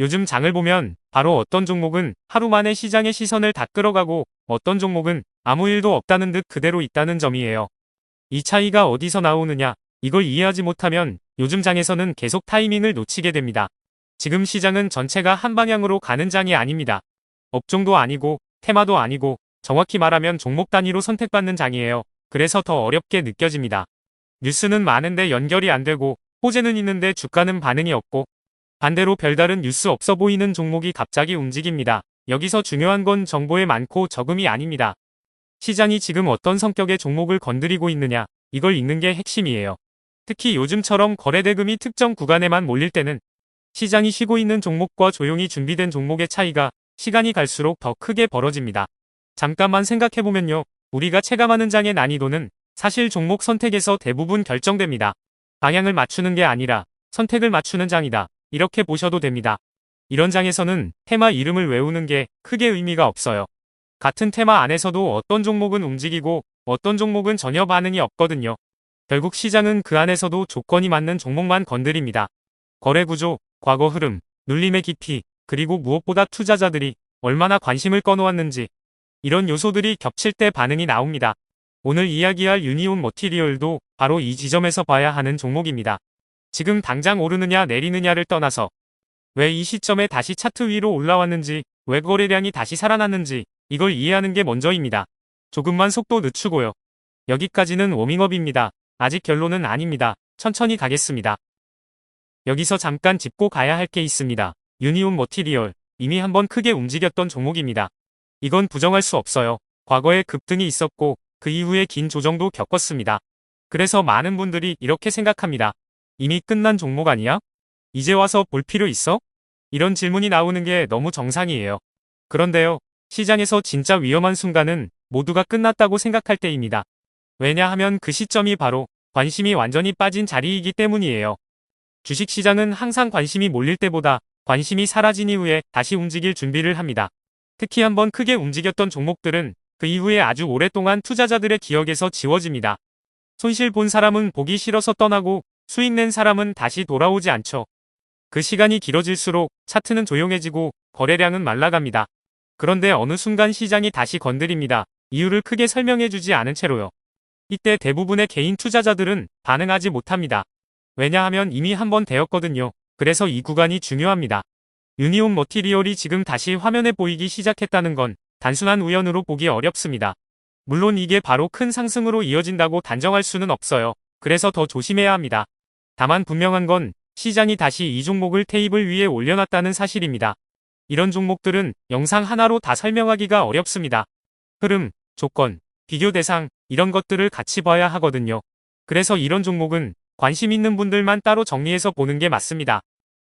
요즘 장을 보면 바로 어떤 종목은 하루 만에 시장의 시선을 다 끌어가고 어떤 종목은 아무 일도 없다는 듯 그대로 있다는 점이에요. 이 차이가 어디서 나오느냐? 이걸 이해하지 못하면 요즘 장에서는 계속 타이밍을 놓치게 됩니다. 지금 시장은 전체가 한 방향으로 가는 장이 아닙니다. 업종도 아니고 테마도 아니고 정확히 말하면 종목 단위로 선택받는 장이에요. 그래서 더 어렵게 느껴집니다. 뉴스는 많은데 연결이 안 되고 호재는 있는데 주가는 반응이 없고 반대로 별다른 뉴스 없어 보이는 종목이 갑자기 움직입니다. 여기서 중요한 건 정보의 많고 적음이 아닙니다. 시장이 지금 어떤 성격의 종목을 건드리고 있느냐, 이걸 읽는 게 핵심이에요. 특히 요즘처럼 거래대금이 특정 구간에만 몰릴 때는 시장이 쉬고 있는 종목과 조용히 준비된 종목의 차이가 시간이 갈수록 더 크게 벌어집니다. 잠깐만 생각해보면요. 우리가 체감하는 장의 난이도는 사실 종목 선택에서 대부분 결정됩니다. 방향을 맞추는 게 아니라 선택을 맞추는 장이다. 이렇게 보셔도 됩니다. 이런 장에서는 테마 이름을 외우는 게 크게 의미가 없어요. 같은 테마 안에서도 어떤 종목은 움직이고 어떤 종목은 전혀 반응이 없거든요. 결국 시장은 그 안에서도 조건이 맞는 종목만 건드립니다. 거래 구조, 과거 흐름, 눌림의 깊이, 그리고 무엇보다 투자자들이 얼마나 관심을 꺼놓았는지 이런 요소들이 겹칠 때 반응이 나옵니다. 오늘 이야기할 유니온 머티리얼도 바로 이 지점에서 봐야 하는 종목입니다. 지금 당장 오르느냐 내리느냐를 떠나서 왜 이 시점에 다시 차트 위로 올라왔는지, 왜 거래량이 다시 살아났는지 이걸 이해하는 게 먼저입니다. 조금만 속도 늦추고요. 여기까지는 워밍업입니다. 아직 결론은 아닙니다. 천천히 가겠습니다. 여기서 잠깐 짚고 가야 할 게 있습니다. 유니온 머티리얼 이미 한번 크게 움직였던 종목입니다. 이건 부정할 수 없어요. 과거에 급등이 있었고 그 이후에 긴 조정도 겪었습니다. 그래서 많은 분들이 이렇게 생각합니다. 이미 끝난 종목 아니야? 이제 와서 볼 필요 있어? 이런 질문이 나오는 게 너무 정상이에요. 그런데요, 시장에서 진짜 위험한 순간은 모두가 끝났다고 생각할 때입니다. 왜냐하면 그 시점이 바로 관심이 완전히 빠진 자리이기 때문이에요. 주식시장은 항상 관심이 몰릴 때보다 관심이 사라진 이후에 다시 움직일 준비를 합니다. 특히 한번 크게 움직였던 종목들은 그 이후에 아주 오랫동안 투자자들의 기억에서 지워집니다. 손실 본 사람은 보기 싫어서 떠나고 수익 낸 사람은 다시 돌아오지 않죠. 그 시간이 길어질수록 차트는 조용해지고 거래량은 말라갑니다. 그런데 어느 순간 시장이 다시 건드립니다. 이유를 크게 설명해 주지 않은 채로요. 이때 대부분의 개인 투자자들은 반응하지 못합니다. 왜냐하면 이미 한 번 되었거든요. 그래서 이 구간이 중요합니다. 유니온 머티리얼이 지금 다시 화면에 보이기 시작했다는 건 단순한 우연으로 보기 어렵습니다. 물론 이게 바로 큰 상승으로 이어진다고 단정할 수는 없어요. 그래서 더 조심해야 합니다. 다만 분명한 건 시장이 다시 이 종목을 테이블 위에 올려놨다는 사실입니다. 이런 종목들은 영상 하나로 다 설명하기가 어렵습니다. 흐름, 조건, 비교 대상, 이런 것들을 같이 봐야 하거든요. 그래서 이런 종목은 관심 있는 분들만 따로 정리해서 보는 게 맞습니다.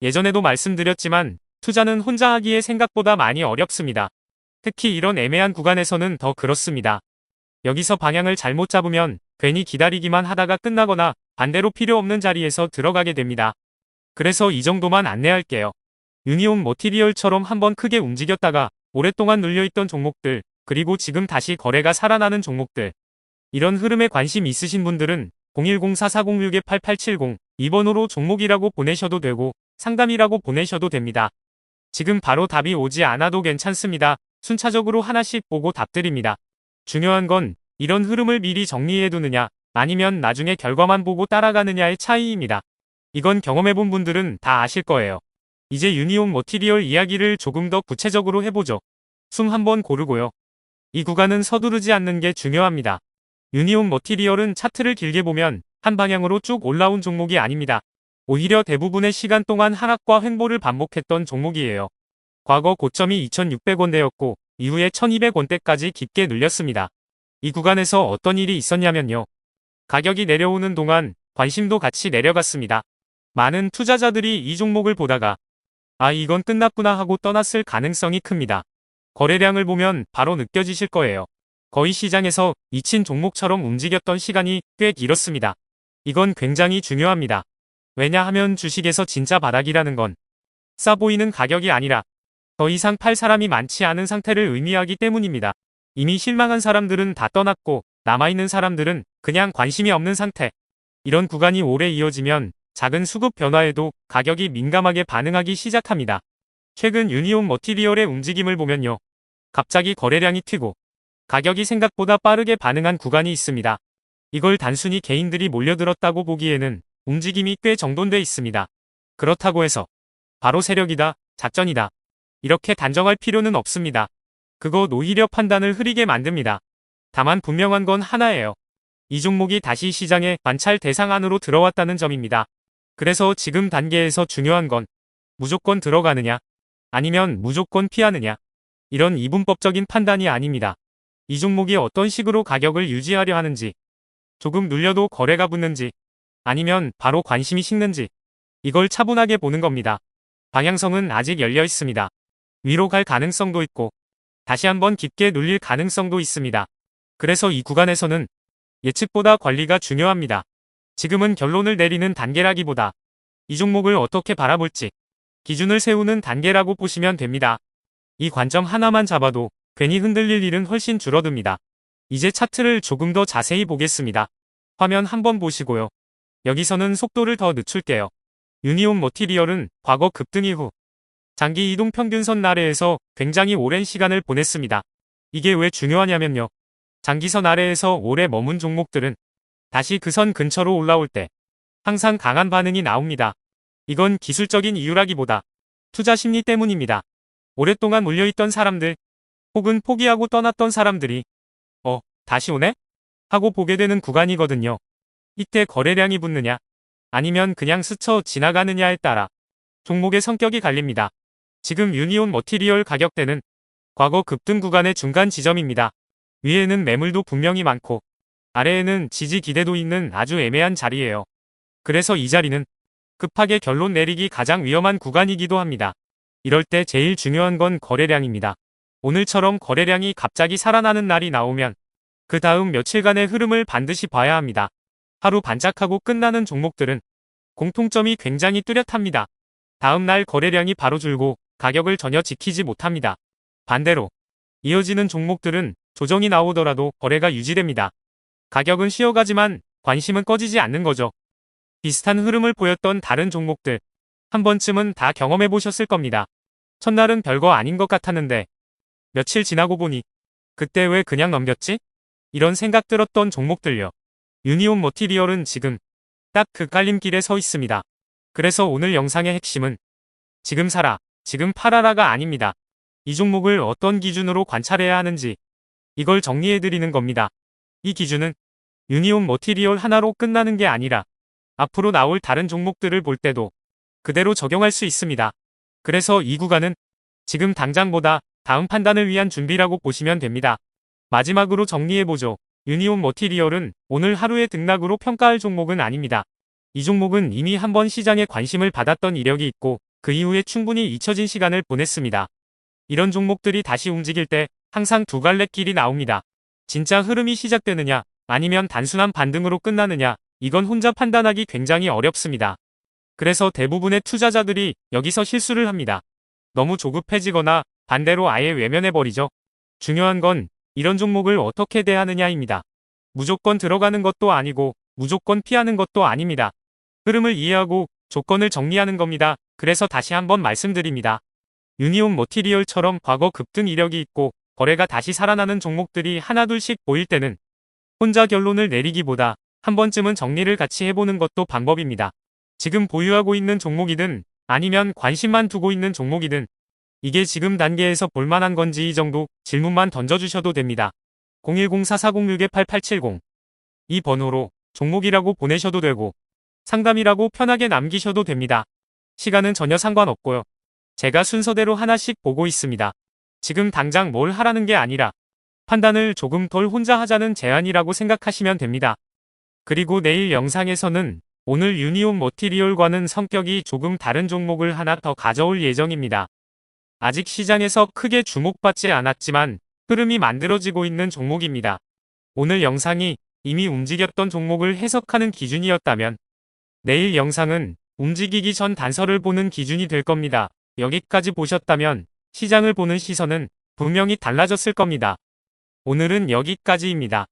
예전에도 말씀드렸지만 투자는 혼자 하기에 생각보다 많이 어렵습니다. 특히 이런 애매한 구간에서는 더 그렇습니다. 여기서 방향을 잘못 잡으면 괜히 기다리기만 하다가 끝나거나 반대로 필요 없는 자리에서 들어가게 됩니다. 그래서 이 정도만 안내할게요. 유니온 머티리얼처럼 한번 크게 움직였다가 오랫동안 눌려있던 종목들, 그리고 지금 다시 거래가 살아나는 종목들. 이런 흐름에 관심 있으신 분들은 010-4406-8870 2번으로 종목이라고 보내셔도 되고 상담이라고 보내셔도 됩니다. 지금 바로 답이 오지 않아도 괜찮습니다. 순차적으로 하나씩 보고 답드립니다. 중요한 건 이런 흐름을 미리 정리해두느냐 아니면 나중에 결과만 보고 따라가느냐의 차이입니다. 이건 경험해본 분들은 다 아실 거예요. 이제 유니온 머티리얼 이야기를 조금 더 구체적으로 해보죠. 숨 한번 고르고요. 이 구간은 서두르지 않는 게 중요합니다. 유니온 머티리얼은 차트를 길게 보면 한 방향으로 쭉 올라온 종목이 아닙니다. 오히려 대부분의 시간 동안 하락과 횡보를 반복했던 종목이에요. 과거 고점이 2,600원대였고 이후에 1,200원대까지 깊게 늘렸습니다. 이 구간에서 어떤 일이 있었냐면요. 가격이 내려오는 동안 관심도 같이 내려갔습니다. 많은 투자자들이 이 종목을 보다가 아 이건 끝났구나 하고 떠났을 가능성이 큽니다. 거래량을 보면 바로 느껴지실 거예요. 거의 시장에서 잊힌 종목처럼 움직였던 시간이 꽤 길었습니다. 이건 굉장히 중요합니다. 왜냐하면 주식에서 진짜 바닥이라는 건 싸 보이는 가격이 아니라 더 이상 팔 사람이 많지 않은 상태를 의미하기 때문입니다. 이미 실망한 사람들은 다 떠났고 남아있는 사람들은 그냥 관심이 없는 상태. 이런 구간이 오래 이어지면 작은 수급 변화에도 가격이 민감하게 반응하기 시작합니다. 최근 유니온 머티리얼의 움직임을 보면요. 갑자기 거래량이 튀고 가격이 생각보다 빠르게 반응한 구간이 있습니다. 이걸 단순히 개인들이 몰려들었다고 보기에는 움직임이 꽤 정돈돼 있습니다. 그렇다고 해서 바로 세력이다, 작전이다. 이렇게 단정할 필요는 없습니다. 그거 오히려 판단을 흐리게 만듭니다. 다만 분명한 건 하나예요. 이 종목이 다시 시장의 관찰 대상 안으로 들어왔다는 점입니다. 그래서 지금 단계에서 중요한 건 무조건 들어가느냐, 아니면 무조건 피하느냐, 이런 이분법적인 판단이 아닙니다. 이 종목이 어떤 식으로 가격을 유지하려 하는지, 조금 눌려도 거래가 붙는지, 아니면 바로 관심이 식는지, 이걸 차분하게 보는 겁니다. 방향성은 아직 열려 있습니다. 위로 갈 가능성도 있고, 다시 한번 깊게 눌릴 가능성도 있습니다. 그래서 이 구간에서는 예측보다 관리가 중요합니다. 지금은 결론을 내리는 단계라기보다 이 종목을 어떻게 바라볼지 기준을 세우는 단계라고 보시면 됩니다. 이 관점 하나만 잡아도 괜히 흔들릴 일은 훨씬 줄어듭니다. 이제 차트를 조금 더 자세히 보겠습니다. 화면 한번 보시고요. 여기서는 속도를 더 늦출게요. 유니온 머티리얼은 과거 급등 이후 장기 이동 평균선 아래에서 굉장히 오랜 시간을 보냈습니다. 이게 왜 중요하냐면요. 장기선 아래에서 오래 머문 종목들은 다시 그 선 근처로 올라올 때 항상 강한 반응이 나옵니다. 이건 기술적인 이유라기보다 투자 심리 때문입니다. 오랫동안 물려있던 사람들 혹은 포기하고 떠났던 사람들이 어, 다시 오네? 하고 보게 되는 구간이거든요. 이때 거래량이 붙느냐 아니면 그냥 스쳐 지나가느냐에 따라 종목의 성격이 갈립니다. 지금 유니온 머티리얼 가격대는 과거 급등 구간의 중간 지점입니다. 위에는 매물도 분명히 많고 아래에는 지지 기대도 있는 아주 애매한 자리예요. 그래서 이 자리는 급하게 결론 내리기 가장 위험한 구간이기도 합니다. 이럴 때 제일 중요한 건 거래량입니다. 오늘처럼 거래량이 갑자기 살아나는 날이 나오면 그 다음 며칠간의 흐름을 반드시 봐야 합니다. 하루 반짝하고 끝나는 종목들은 공통점이 굉장히 뚜렷합니다. 다음 날 거래량이 바로 줄고 가격을 전혀 지키지 못합니다. 반대로 이어지는 종목들은 조정이 나오더라도 거래가 유지됩니다. 가격은 쉬어가지만 관심은 꺼지지 않는 거죠. 비슷한 흐름을 보였던 다른 종목들 한 번쯤은 다 경험해 보셨을 겁니다. 첫날은 별거 아닌 것 같았는데 며칠 지나고 보니 그때 왜 그냥 넘겼지? 이런 생각 들었던 종목들요. 유니온 머티리얼은 지금 딱 그 깔림길에 서 있습니다. 그래서 오늘 영상의 핵심은 지금 사라, 지금 팔아라가 아닙니다. 이 종목을 어떤 기준으로 관찰해야 하는지 이걸 정리해 드리는 겁니다. 이 기준은 유니온 머티리얼 하나로 끝나는 게 아니라 앞으로 나올 다른 종목들을 볼 때도 그대로 적용할 수 있습니다. 그래서 이 구간은 지금 당장보다 다음 판단을 위한 준비라고 보시면 됩니다. 마지막으로 정리해보죠. 유니온 머티리얼은 오늘 하루의 등락으로 평가할 종목은 아닙니다. 이 종목은 이미 한번 시장에 관심을 받았던 이력이 있고 그 이후에 충분히 잊혀진 시간을 보냈습니다. 이런 종목들이 다시 움직일 때 항상 두 갈래 길이 나옵니다. 진짜 흐름이 시작되느냐 아니면 단순한 반등으로 끝나느냐 이건 혼자 판단하기 굉장히 어렵습니다. 그래서 대부분의 투자자들이 여기서 실수를 합니다. 너무 조급해지거나 반대로 아예 외면해버리죠. 중요한 건 이런 종목을 어떻게 대하느냐입니다. 무조건 들어가는 것도 아니고 무조건 피하는 것도 아닙니다. 흐름을 이해하고 조건을 정리하는 겁니다. 그래서 다시 한번 말씀드립니다. 유니온 머티리얼처럼 과거 급등 이력이 있고 거래가 다시 살아나는 종목들이 하나둘씩 보일 때는 혼자 결론을 내리기보다 한 번쯤은 정리를 같이 해보는 것도 방법입니다. 지금 보유하고 있는 종목이든 아니면 관심만 두고 있는 종목이든 이게 지금 단계에서 볼만한 건지 이 정도 질문만 던져주셔도 됩니다. 010-4406-8870 이 번호로 종목이라고 보내셔도 되고 상담이라고 편하게 남기셔도 됩니다. 시간은 전혀 상관없고요. 제가 순서대로 하나씩 보고 있습니다. 지금 당장 뭘 하라는 게 아니라 판단을 조금 덜 혼자 하자는 제안이라고 생각하시면 됩니다. 그리고 내일 영상에서는 오늘 유니온 머티리얼과는 성격이 조금 다른 종목을 하나 더 가져올 예정입니다. 아직 시장에서 크게 주목받지 않았지만 흐름이 만들어지고 있는 종목입니다. 오늘 영상이 이미 움직였던 종목을 해석하는 기준이었다면 내일 영상은 움직이기 전 단서를 보는 기준이 될 겁니다. 여기까지 보셨다면 시장을 보는 시선은 분명히 달라졌을 겁니다. 오늘은 여기까지입니다.